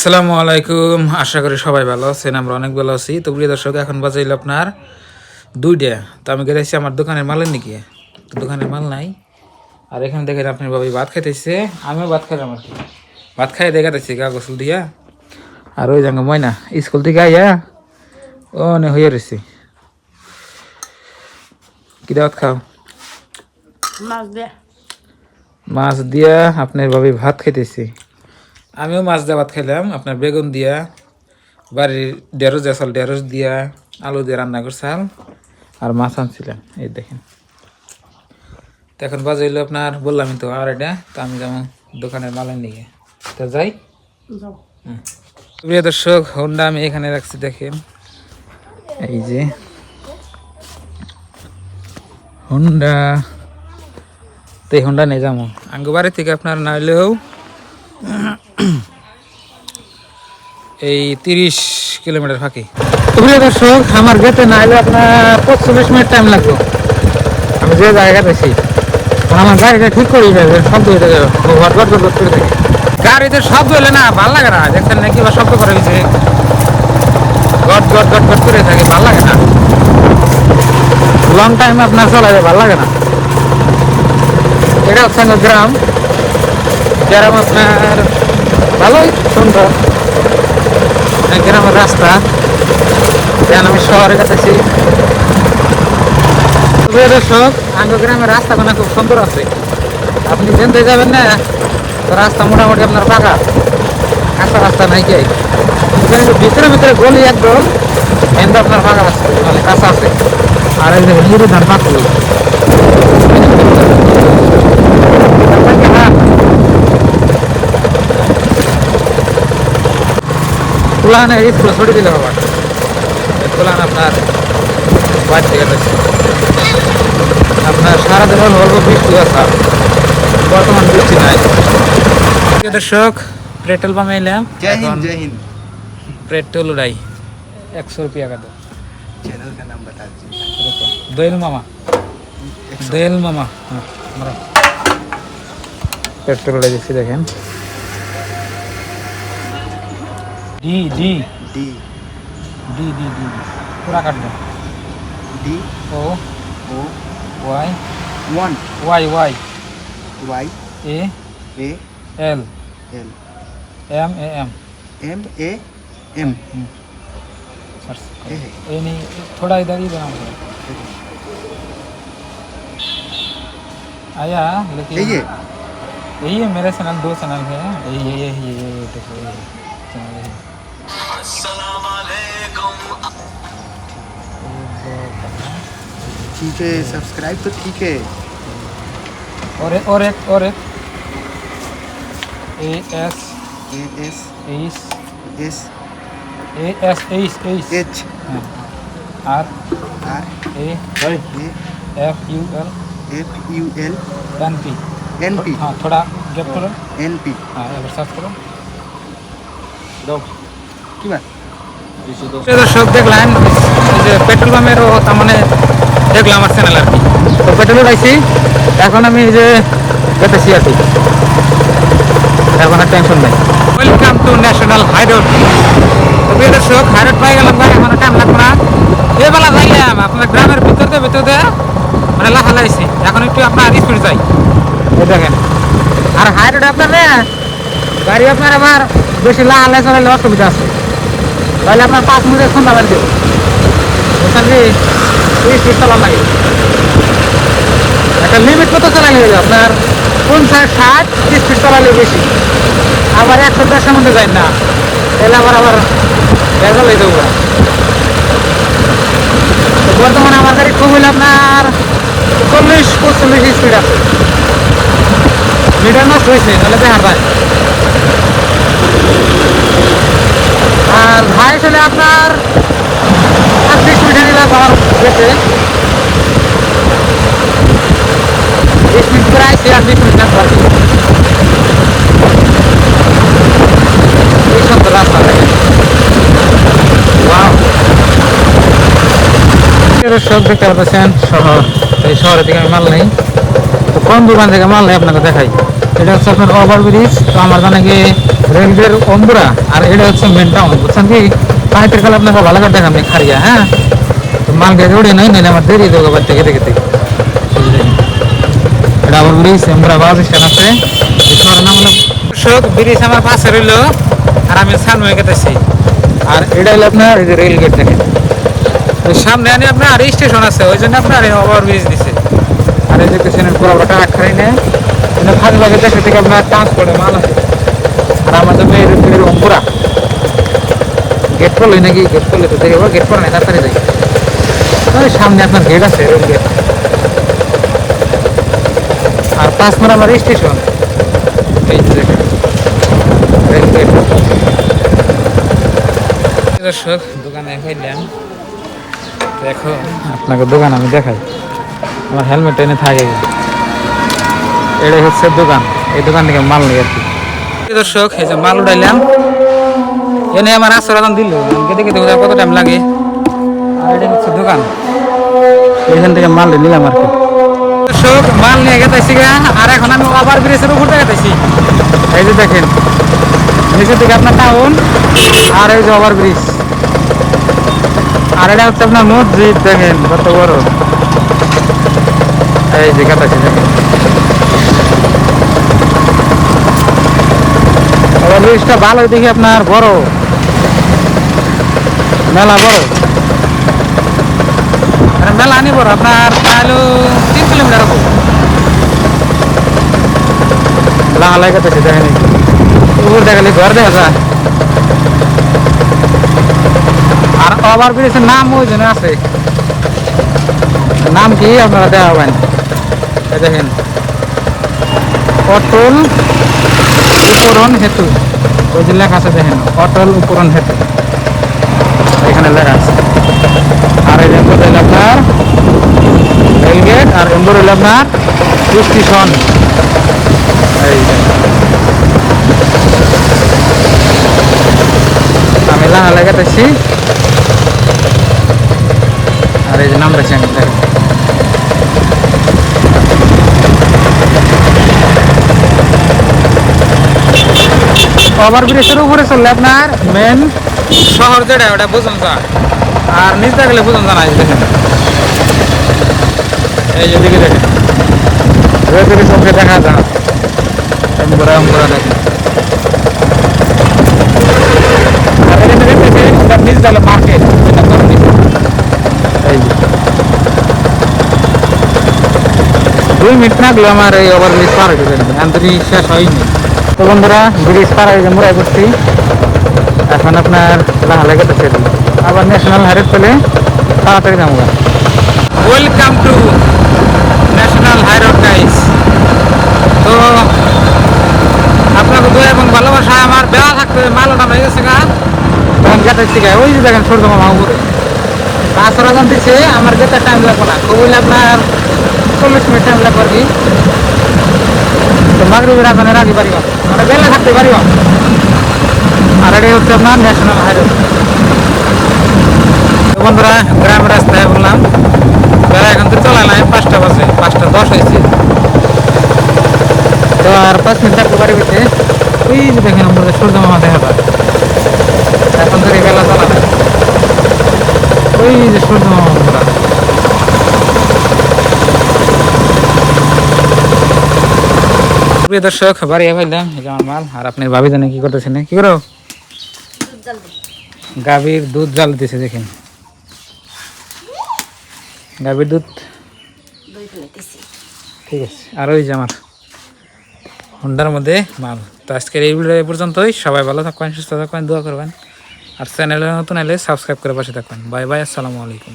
আসসালামু আলাইকুম। আশা করি সবাই ভালো আছেন আমরা অনেক ভালো আছি। তো প্রিয় দর্শক এখন বাজাইল আপনার দুইটা। তো আমি গেছি আমার দোকানের মালের নাকি তো দোকানের মাল নাই। আর এখানে দেখেন আপনার বাবাই ভাত খাইতেছে। আমিও ভাত খাইলাম আর কি। ভাত খাই দেখাতেছি গা গোসল দিয়া। আর ওই জাঙ্গা ময়না স্কুল থেকে আইয়া ও নে হয়ে রয়েছে কি দাওয়াত খাও? মাছ দে মাছ দিয়া আপনার ভাবি ভাত খাইতেছি। আমিও মাছ দিয়ে ভাত খাইলাম। আপনার বেগুন দিয়া বাড়ির ঢেঁড়স দিয়ে চাল ঢেঁড়স দিয়া আলু দিয়ে রান্না করছাল আর মাছ আনছিলাম এই দেখেন। তো এখন বাজে হইল আপনার বললামই তো আর এটা তো আমি যেমন দোকানের মালের নিয়ে তো যাই। প্রিয় দর্শক হোন্ডা আমি এখানে রাখছি দেখেন। এই যে। হোন্ডা। তো এই হোন্ডা নিয়ে যাব। আঙ্গ বাড়ি থেকে আপনার না হলেও এই তিরিশ কিলোমিটার ফাঁকি। প্রিয় দর্শক, আমার গেতে না হলে আপনার পঁচল্লিশ মিনিট টাইম লাগবে। আমি যে জায়গাতে আছি আমার গাড়িটা ঠিক করে যাবে শব্দ হয়ে যাবে ঘট ঘট ঘট করে থাকে গাড়িতে শব্দ হলে না ভালো লাগে না, দেখছেন নাকি বা শব্দ করে গেছে গট গট গট গট করে থাকে, ভালো লাগে না। লং টাইম আপনার চলাবে ভালো লাগে না। এটা হচ্ছে গ্রাম। গ্রাম আপনার ভালোই সুন্দর। গ্রামের রাস্তা। যেন আমি শহরে প্রিয় দর্শক, আঙ্গ গ্রামের রাস্তা মানে খুব সুন্দর আছে। আপনি যেতে যাবেন না, তো রাস্তা মোটামুটি আপনার পাকা কাঁচা রাস্তা নাই কি? ভিতরে ভিতরে গলি একদম। কিন্তু আপনার ফাঁকা আছে মানে কাঁচা আছে। আর এই ধান পাকল। ফুলান স্কুল ছড়ি দিলে বাবা ফুলান আপনার বাড়ি থেকে আপনার সারা দিন অল্প বৃষ্টি আছে বর্তমান বৃষ্টি নাই। দর্শক পেট্রোল পাম্পে এলাম। পেট্রোল উড়াই। একশো রুপিয়া কাদ দোয়েল মামা। দোয়েল মামা। হ্যাঁ, পেট্রোল উড়াই দেখছি দেখেন। D D D D D D पूरा काट दो D O O Y one Y Y Y A A L L M A M M A M A नहीं थोड़ा इधर ही बनाऊँगा आया लेकिन ये यही है मेरा चैनल दो चैनल है यही यही यही देखो यही चैनल यही ठीक है सब्सक्राइब तो ठीक है। और एक और एक और एक। S S S S A S S S H R R A A F U L F U L N P N P हाँ थोड़ा गैप करो। एन पी हाँ सर्च करो। दो। দর্শক দেখলেন এই যে পেট্রোল পাম্পেরও তার মানে দেখলাম আমার চ্যানেল আর তো পেট্রোল উঠাইছি এখন আমি যে আর কি। এখন আর টেনশন নাই। ওয়েলকাম টু ন্যাশনাল হাইরোড প্রিয় হাইরোড পাই গেলাম ভাই এখন যাইলাম, আপনার গ্রামের ভিতরতে ভিতরতে মানে লাখা লাইছি এখন একটু আপনার স্পিড যাই। দেখেন। আর হাইরোড আপনার গাড়ি আপনার আবার বেশি লাহালে চলাইলে অসুবিধা আছে। তাহলে আপনার পাঁচ মিনিটের সন্ধ্যা বাড়ি দেবো বুঝছেন কি এই স্পিড চালান লাগে একটা লিমিট কত চালালে হয়ে যাবে আপনার পঞ্চাশ, ষাট স্পিড চালালে বেশি। আবার একশো, দেড়শোর মধ্যে যায় না। তাহলে আবার আবার ভেজাল হয়ে তো বর্তমানে আমার গাড়ি খুব হলে আপনার চল্লিশ পঁচল্লিশ স্পিড আছে। মিটার নষ্ট হয়েছে, তাহলে দেখা যায় আর ভাই চলে আপনার পঁচিশ মিনিট আমার গেছে শহর। এই শহরের দিকে আমি মাল নেই। কোন দোকান থেকে মাল নেই আপনাকে দেখাই। এটা হচ্ছে আপনার ওভার ব্রিজ তো আমার জানা কি রেলগের অম্বুরা আর এটা হচ্ছে মেন টাউন বুঝছেন কি? পাইতের কালে আপনাকে ভালো করে দেখাম খারিয়া হ্যাঁ? তো মাল নাই আমার দেরি দেবো খেতে এটা ওভার ব্রিজ বাস স্ট্যান্ড আছে। শহরের নাম হলো কৃষক ব্রিজ আমার পাশে রইল, আর আমি সামনে গেতেছি। আর এটা হলো আপনার রেল গেট দেখেন। সামনে আনি আপনার, আর স্টেশন আছে, ওই জন্য আপনার ওভার ব্রিজ দিছে। আর এই পেছনের পুরো ট্রাক খাই নেয় কিন্তু ফাঁক লাগে দেশে থেকে আপনার ট্রান্সপোর্টে মাল আছে আর আমাদের জন্য এরকম পুরা গেট করলে নাকি গেট করলে তো দেখে গেট করে নাই, তাড়াতাড়ি ওই সামনে আপনার গেট আছে রেল গেট আর পাঁচ মার আমার স্টেশন এই দেখেন দর্শক, দোকানে দেখো আপনাকে দোকান আমি দেখাই। আমার হেলমেট এনে থাকে। এটাই হচ্ছে দোকান। এই দোকান থেকে মাল নিয়ে আর কি দর্শক, এই যে মাল উঠাইলাম। এনে আমার আসর আদান দিল কেটে বোঝা কত টাইম লাগে। আর এটা হচ্ছে দোকান। এখান থেকে মাল নিলাম আর কি। দর্শক, মাল নিয়ে গেতেছি গা। আর এখন আমি ওভার ব্রিজের উপর গেতেছি এই যে দেখেন, নিচের দিকে আপনার টাউন আর এই যে ওভার ব্রিজ। আর এটা হচ্ছে আপনার মসজিদ, দেখেন কত বড়। এই যে কাটাছি ওভার ভালো দেখি আপনার বড়। মেলা বড়। মেলা আনি বড়, আপনার তাহলে তিন কিলোমিটার হব। লাগালাই কাটাছি দেখেন উপর দেখালে ঘর দেখা যায়। আর ওভার ব্রিজের নাম ওই জন্য আছে। নাম কি আপনারা দেখাবেন? এই দেখেন। অটল উপরণ হেতু। ওই যে লেখা আছে দেখেন, অটল উপরণ হেতু। এখানে লেখা আছে। আর এই হইল আপনার রেলগেট আর এম্বর হইল আপনার স্টেশন। এই। আমি লাহা লাগাতেছি আর এই যে নাম দেখছি আমি দেখেন ওভার ব্রিজের উপরে চললে আপনার মেন শহর যেটা ওটা বুঝুন যায় আর নিচ গেলে বুঝুন জানা এই দেখেন। এই যে দিকে দেখেন। ওই চোখে দেখা যায় দেখেন। নিচ গেলে মার্কেট দুই মিনিট লাগল আমার এই ওভার ব্রিজ পার হয়ে যাবে আন্তরিক শেষ হয়নি। তো বন্ধুরা ব্রিজ পার হয়ে মুড়াই করছি এখন আপনার লাহা লেগেতেছে আবার ন্যাশনাল হাইওয়ে পেলে তাড়াতাড়ি যাব welcome to national highroad guys তো আপনাকে দু এবং ভালোবাসা আমার বেড়া থাকতে মাল ওঠানো হয়ে গেছে গা। তখন গেটের থেকে ওই যে দেখেন সূর্য মামা উপরে আসর দিচ্ছে আমার যেতে টাইম লাগবে না। কবুল আপনার চল্লিশ মিনিট টাইম লাগবে তো মাগরিবের আজানের আগে পারিব মানে বেলা থাকতে পারিব আর হাইওয়ে বন্ধুরা, গ্রাম রাস্তায় বললাম, বেলা এখন তো চলে নাই, পাঁচটা বাজে, পাঁচটা দশ হয়েছে। তো আর পাঁচ মিনিট থাকতে পারি বেশি ওই যে দেখেন আমাদের সূর্য মামা দেখা এখন থেকে বেলা চলা ওই যে সূর্য মামা বন্ধুরা প্রিয় দর্শক বাড়ি ভাইলাম এই আমার মাল, আর আপনি ভাবি জানে কি করতেছেন কি করো? গাভীর দুধ জাল দিতেছে দেখেন। গাভীর দুধ? ঠিক আছে। আর ওই যে আমার হন্ডার মধ্যে মাল। তো আজকের এই ভিডিও পর্যন্তই। সবাই ভালো থাকবেন, সুস্থ থাকবেন, দোয়া করবেন। আর চ্যানেলে নতুন এলে সাবস্ক্রাইব করে পাশে থাকবেন। বাই বাই, আসসালামু আলাইকুম।